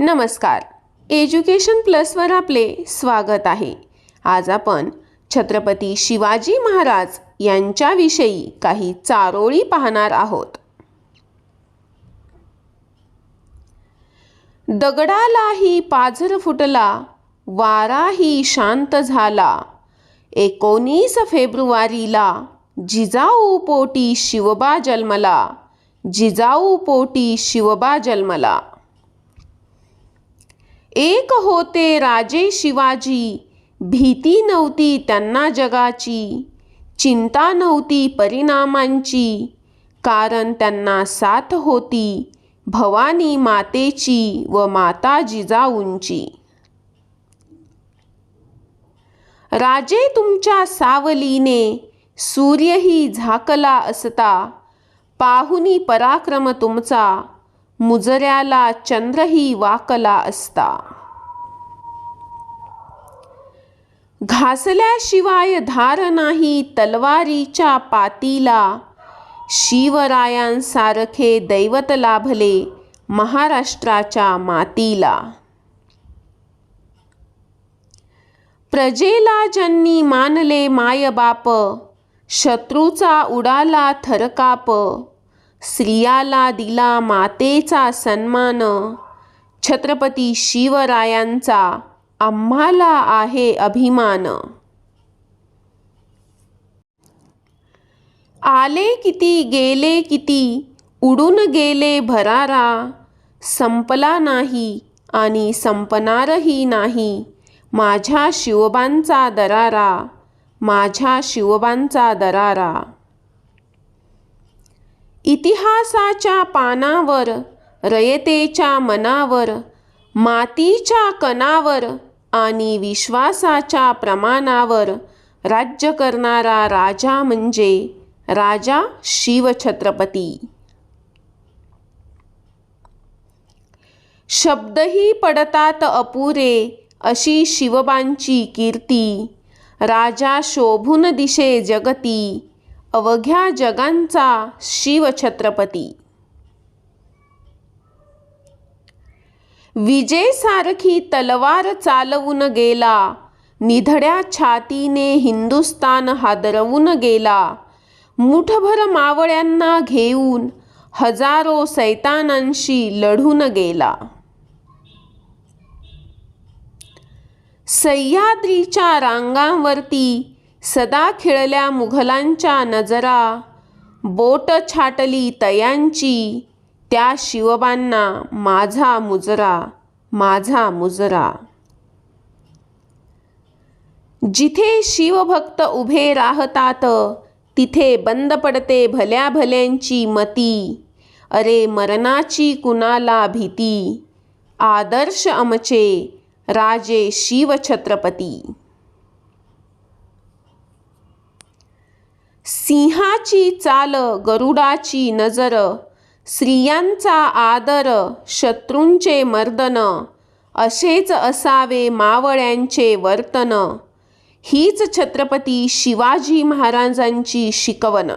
नमस्कार. एज्युकेशन प्लसवर आपले स्वागत आहे. आज आपण छत्रपती शिवाजी महाराज यांच्याविषयी काही चारोळी पाहणार आहोत. दगडालाही पाझर फुटला वाराही शांत झाला. एकोणीस फेब्रुवारीला जिजाऊ पोटी शिवबा जन्मला जिजाऊ पोटी शिवबा जन्मला. एक होते राजे शिवाजी. भीती नव्हती त्यांना जगाची. चिंता नव्हती परिणामांची. कारण त्यांना साथ होती भवानी मातेची व माता जिजाऊंची. राजे तुमच्या सावलीने सूर्यही झाकला असता. पाहुनी पराक्रम तुमचा. मुजऱ्याला चंद्रही वाकला असता. घासल्याशिवाय धार नाही तलवारीच्या पातीला. शिवरायांसारखे दैवत लाभले महाराष्ट्राच्या मातीला. प्रजेला ज्यांनी मानले मायबाप शत्रूचा उडाला थरकाप स्त्रियाला दिला मातेचा सन्मान. छत्रपती शिवरायांचा आम्हाला आहे अभिमान. आले किती गेले किती उडून गेले भरारा. संपला नाही आणि संपणारही नाही माझ्या शिवबांचा दरारा. माझ्या शिवबांचा दरारा. इतिहासाच्या पानावर रयतेच्या मनावर मातीच्या कणावर आणि विश्वासाच्या प्रमाणावर राज्य करणारा राजा म्हणजे राजा शिवछत्रपती. शब्दही पडतात अपुरे अशी शिवबांची कीर्ती राजा शोभून दिशे जगती अवघ्या जगांचा शिवछत्रपती. विजेसारखी तलवार चालवून गेला. निधड्या छातीने हिंदुस्तान हादरवून गेला. मुठभर मावळ्यांना घेऊन हजारो सैतानांशी लढून गेला. सह्याद्रीच्या रांगांवरती सदा खिळल्या मुघलांच्या नजरा. बोट छाटली तयांची त्या शिवबांना माझा मुजरा माझा मुजरा. जिथे शिवभक्त उभे राहतात तिथे बंद पडते भल्या भल्यांची मती. अरे मरणाची कुणाला भीती? आदर्श अमचे राजे शिवछत्रपती. सिंहाची चाल गरुडाची नजर स्त्रियांचा आदर शत्रूंचे मर्दन असेच असावे मावळ्यांचे वर्तन. हीच छत्रपती शिवाजी महाराजांची शिकवण.